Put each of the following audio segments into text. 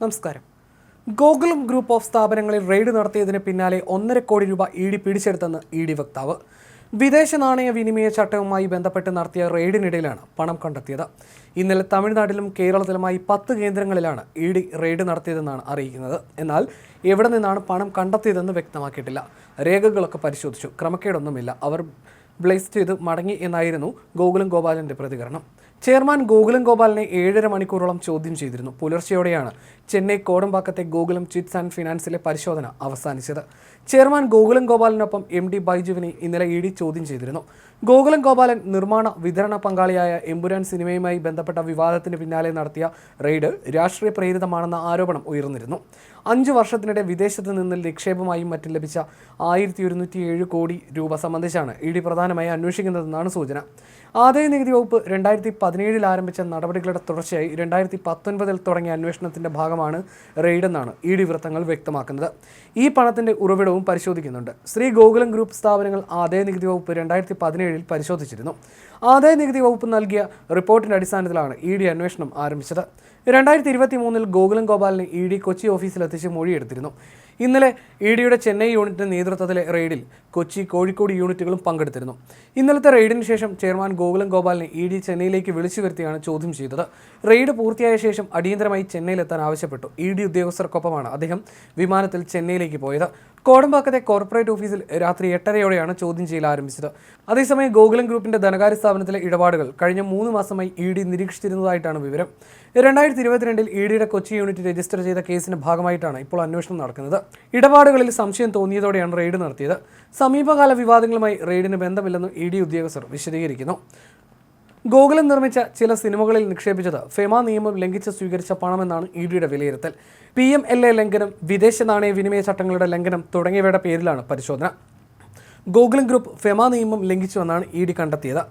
നമസ്കാരം. Gokulam group of സ്ഥാപനങ്ങളിൽ raid നടത്തിയതിന് പിന്നാലെ ഒന്നര കോടി രൂപ ഇ ഡി പിടിച്ചെടുത്തെന്ന് ഇ ഡി വക്താവ്. വിദേശ നാണയ വിനിമയ ചട്ടവുമായി ബന്ധപ്പെട്ട് നടത്തിയ റെയ്ഡിനിടയിലാണ് പണം കണ്ടെത്തിയത്. ഇന്നലെ തമിഴ്നാട്ടിലും കേരളത്തിലുമായി പത്ത് കേന്ദ്രങ്ങളിലാണ് ഇ ഡി റെയ്ഡ് നടത്തിയതെന്നാണ് അറിയിക്കുന്നത്. എന്നാൽ എവിടെ നിന്നാണ് പണം കണ്ടെത്തിയതെന്ന് വ്യക്തമാക്കിയിട്ടില്ല. രേഖകളൊക്കെ പരിശോധിച്ചു. ക്രമക്കേടൊന്നുമില്ല. അവർ ബ്ലേസ് ചെയ്ത് മടങ്ങി എന്നായിരുന്നു ഗോകുലം ഗോപാലിന്റെ പ്രതികരണം. ചെയർമാൻ ഗോകുലം ഗോപാലിനെ ഏഴര മണിക്കൂറോളം ചോദ്യം ചെയ്തിരുന്നു. പുലർച്ചെയോടെയാണ് ചെന്നൈ കോടമ്പാക്കത്തെ ഗോകുലം ചിറ്റ്സ് ആൻഡ് ഫിനാൻസിലെ പരിശോധന അവസാനിച്ചത്. ചെയർമാൻ ഗോകുലം ഗോപാലിനൊപ്പം എം ഡി ബൈജുവിനെ ഇന്നലെ ഇ ഡി ചോദ്യം ചെയ്തിരുന്നു. ഗോകുലം ഗോപാലൻ നിർമ്മാണ വിതരണ പങ്കാളിയായ എമ്പുരാൻ സിനിമയുമായി ബന്ധപ്പെട്ട വിവാദത്തിന് പിന്നാലെ നടത്തിയ റെയ്ഡ് രാഷ്ട്രീയ പ്രേരിതമാണെന്ന ആരോപണം ഉയർന്നിരുന്നു. അഞ്ച് വർഷത്തിനിടെ വിദേശത്ത് നിന്ന് നിക്ഷേപമായും മറ്റും ലഭിച്ച ആയിരത്തി ഒരുന്നൂറ്റി ഏഴ് കോടി രൂപ സംബന്ധിച്ചാണ് ഇ ഡി പ്രധാനമായി അന്വേഷിക്കുന്നതെന്നാണ് സൂചന. ആദായ നികുതി വകുപ്പ് രണ്ടായിരത്തി പതിനേഴിൽ ആരംഭിച്ച നടപടികളുടെ തുടർച്ചയായി രണ്ടായിരത്തി പത്തൊൻപതിൽ തുടങ്ങിയ അന്വേഷണത്തിന്റെ ഭാഗമാണ് റെയ്ഡെന്നാണ് ഇ ഡി വൃത്തങ്ങൾ വ്യക്തമാക്കുന്നത്. ഈ പണത്തിന്റെ ഉറവിടവും പരിശോധിക്കുന്നുണ്ട്. ശ്രീ ഗോകുലം ഗ്രൂപ്പ് സ്ഥാപനങ്ങൾ ആദായ നികുതി വകുപ്പ് രണ്ടായിരത്തി പതിനേഴിൽ പരിശോധിച്ചിരുന്നു. ആദായ നികുതി വകുപ്പ് നൽകിയ റിപ്പോർട്ടിന്റെ അടിസ്ഥാനത്തിലാണ് ഇ ഡി അന്വേഷണം ആരംഭിച്ചത്. രണ്ടായിരത്തി ഇരുപത്തി മൂന്നിൽ ഗോകുലം ഗോപാലിനെ ഇ ഡി കൊച്ചി ഓഫീസിലെത്തിച്ച് മൊഴിയെടുത്തിരുന്നു. ഇന്നലെ ഇ ഡിയുടെ ചെന്നൈ യൂണിറ്റിന്റെ നേതൃത്വത്തിലെ റെയ്ഡിൽ കൊച്ചി കോഴിക്കോട് യൂണിറ്റുകളും പങ്കെടുത്തിരുന്നു. ഇന്നലത്തെ റെയ്ഡിന് ശേഷം ചെയർമാൻ ഗോകുലം ഗോപാലിനെ ഇ ഡി ചെന്നൈയിലേക്ക് വിളിച്ചു വരുത്തിയാണ് ചോദ്യം ചെയ്തത്. റെയ്ഡ് പൂർത്തിയായ ശേഷം അടിയന്തരമായി ചെന്നൈയിലെത്താൻ ആവശ്യപ്പെട്ടു. ഇ ഡി ഉദ്യോഗസ്ഥർക്കൊപ്പമാണ് അദ്ദേഹം വിമാനത്തിൽ ചെന്നൈയിലേക്ക് പോയത്. കോടമ്പാക്കത്തെ കോർപ്പറേറ്റ് ഓഫീസിൽ രാത്രി എട്ടരയോടെയാണ് ചോദ്യം ചെയ്യൽ ആരംഭിച്ചത്. അതേസമയം ഗോകുലം ഗ്രൂപ്പിന്റെ ധനകാര്യ സ്ഥാപനത്തിലെ ഇടപാടുകൾ കഴിഞ്ഞ മൂന്ന് മാസമായി ഇ ഡി നിരീക്ഷിച്ചിരുന്നതായിട്ടാണ് വിവരം. രണ്ടായിരത്തി ഇരുപത്തിരണ്ടിൽ ഇ ഡിയുടെ കൊച്ചി യൂണിറ്റ് രജിസ്റ്റർ ചെയ്ത കേസിന്റെ ഭാഗമായിട്ടാണ് ഇപ്പോൾ അന്വേഷണം നടക്കുന്നത്. ഇടപാടുകളിൽ സംശയം തോന്നിയതോടെയാണ് റെയ്ഡ് നടത്തിയത്. സമീപകാല വിവാദങ്ങളുമായി റെയ്ഡിന് ബന്ധമില്ലെന്ന് ഇ ഡി ഉദ്യോഗസ്ഥർ വിശദീകരിക്കുന്നു. ഗോകുലം നിർമ്മിച്ച ചില സിനിമകളിൽ നിക്ഷേപിച്ചത് ഫെമ നിയമം ലംഘിച്ച് സ്വീകരിച്ച പണമെന്നാണ് ഇ ഡിയുടെ വിലയിരുത്തൽ. പി എം എൽ എ ലംഘനം വിദേശ നാണയ വിനിമയ ചട്ടങ്ങളുടെ ലംഘനം തുടങ്ങിയവയുടെ പേരിലാണ് പരിശോധന. ഗോകുലം ഗ്രൂപ്പ് ഫെമ നിയമം ലംഘിച്ചുവെന്നാണ് ഇ ഡി കണ്ടെത്തിയത്.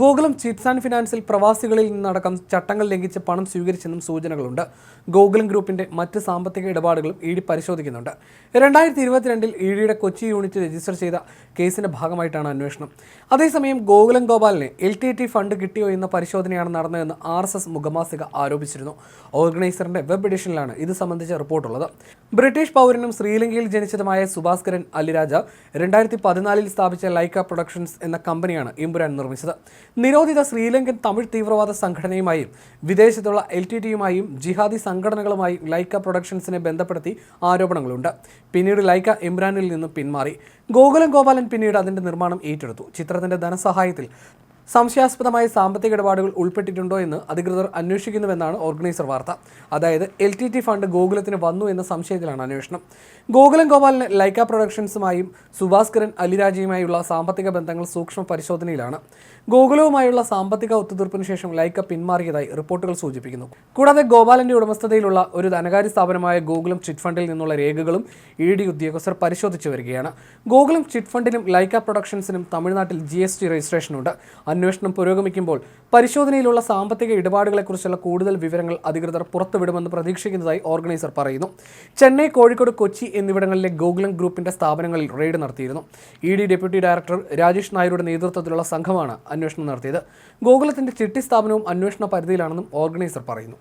ഗോകുലം ചിറ്റ്സ് ആൻഡ് ഫിനാൻസിൽ പ്രവാസികളിൽ നിന്നടക്കം ചട്ടങ്ങൾ ലംഘിച്ച് പണം സ്വീകരിച്ചെന്നും സൂചനകളുണ്ട്. ഗോകുലം ഗ്രൂപ്പിന്റെ മറ്റ് സാമ്പത്തിക ഇടപാടുകളും ഇ ഡി പരിശോധിക്കുന്നുണ്ട്. രണ്ടായിരത്തി ഇരുപത്തിരണ്ടിൽ ഇ ഡിയുടെ കൊച്ചി യൂണിറ്റ് രജിസ്റ്റർ ചെയ്ത കേസിന്റെ ഭാഗമായിട്ടാണ് അന്വേഷണം. അതേസമയം ഗോകുലം ഗോപാലിന് എൽ ടി ടി ഫണ്ട് കിട്ടിയോ എന്ന പരിശോധനയാണ് നടന്നതെന്ന് ആർ എസ് എസ് മുഖമാസിക ആരോപിച്ചിരുന്നു. ഓർഗനൈസറിന്റെ വെബ് എഡിഷനിലാണ് ഇത് സംബന്ധിച്ച റിപ്പോർട്ടുള്ളത്. ബ്രിട്ടീഷ് പൗരനും ശ്രീലങ്കയിൽ ജനിച്ചതുമായ സുഭാസ്കരൻ അലിരാജ രണ്ടായിരത്തി പതിനാലിൽ സ്ഥാപിച്ച ലൈക്ക പ്രൊഡക്ഷൻസ് എന്ന കമ്പനിയാണ് ഇമ്പുരാൻ നിർമ്മിച്ചത്. നിരോധിത ശ്രീലങ്കൻ തമിഴ് തീവ്രവാദ സംഘടനയുമായും വിദേശത്തുള്ള എൽ ടി ടിയുമായും ജിഹാദി സംഘടനകളുമായും ലൈക്ക പ്രൊഡക്ഷൻസിനെ ബന്ധപ്പെടുത്തി ആരോപണങ്ങളുണ്ട്. പിന്നീട് ലൈക്ക ഇമ്രാനിൽ നിന്നും പിന്മാറി. ഗോകുലം ഗോപാലൻ പിന്നീട് അതിന്റെ നിർമ്മാണം ഏറ്റെടുത്തു. ചിത്രത്തിന്റെ ധനസഹായത്തിൽ സംശയാസ്പദമായ സാമ്പത്തിക ഇടപാടുകൾ ഉൾപ്പെട്ടിട്ടുണ്ടോ എന്ന് അധികൃതർ അന്വേഷിക്കുന്നുവെന്നാണ് ഓർഗനൈസർ വാർത്ത. അതായത് എൽ ടി ടി ഫണ്ട് ഗോകുലത്തിന് വന്നു എന്ന സംശയത്തിലാണ് അന്വേഷണം. ഗോകുലം ഗോപാലിന് ലൈക്ക പ്രൊഡക്ഷൻസുമായും സുഭാസ്കരൻ അലിരാജയുമായുള്ള സാമ്പത്തിക ബന്ധങ്ങൾ സൂക്ഷ്മ പരിശോധനയിലാണ്. ഗോകുലവുമായുള്ള സാമ്പത്തിക ഒത്തുതീർപ്പിന് ശേഷം ലൈക്ക പിന്മാറിയതായി റിപ്പോർട്ടുകൾ സൂചിപ്പിക്കുന്നു. കൂടാതെ ഗോപാലന്റെ ഉടമസ്ഥതയിലുള്ള ഒരു ധനകാര്യ സ്ഥാപനമായ ഗോകുലം ചിറ്റ് ഫണ്ടിൽ നിന്നുള്ള രേഖകളും ഇ ഡി ഉദ്യോഗസ്ഥർ പരിശോധിച്ചു വരികയാണ്. ഗോകുലം ചിറ്റ് ഫണ്ടിനും ലൈക്ക പ്രൊഡക്ഷൻസിനും തമിഴ്നാട്ടിൽ ജി എസ് ടി രജിസ്ട്രേഷനുണ്ട്. അന്വേഷണം പുരോഗമിക്കുമ്പോൾ പരിശോധനയിലുള്ള സാമ്പത്തിക ഇടപാടുകളെക്കുറിച്ചുള്ള കൂടുതൽ വിവരങ്ങൾ അധികൃതർ പുറത്തുവിടുമെന്ന് പ്രതീക്ഷിക്കുന്നതായി ഓർഗനൈസർ പറയുന്നു. ചെന്നൈ കോഴിക്കോട് കൊച്ചി എന്നിവിടങ്ങളിലെ ഗോകുലം ഗ്രൂപ്പിന്റെ സ്ഥാപനങ്ങളിൽ റെയ്ഡ് നടത്തിയിരുന്നു. E D deputy director Rajesh നായരുടെ നേതൃത്വത്തിലുള്ള സംഘമാണ് അന്വേഷണം നടത്തിയത്. ഗോകുലത്തിന്റെ ചിട്ടി സ്ഥാപനവും അന്വേഷണ പരിധിയിലാണെന്നും ഓർഗനൈസർ പറയുന്നു.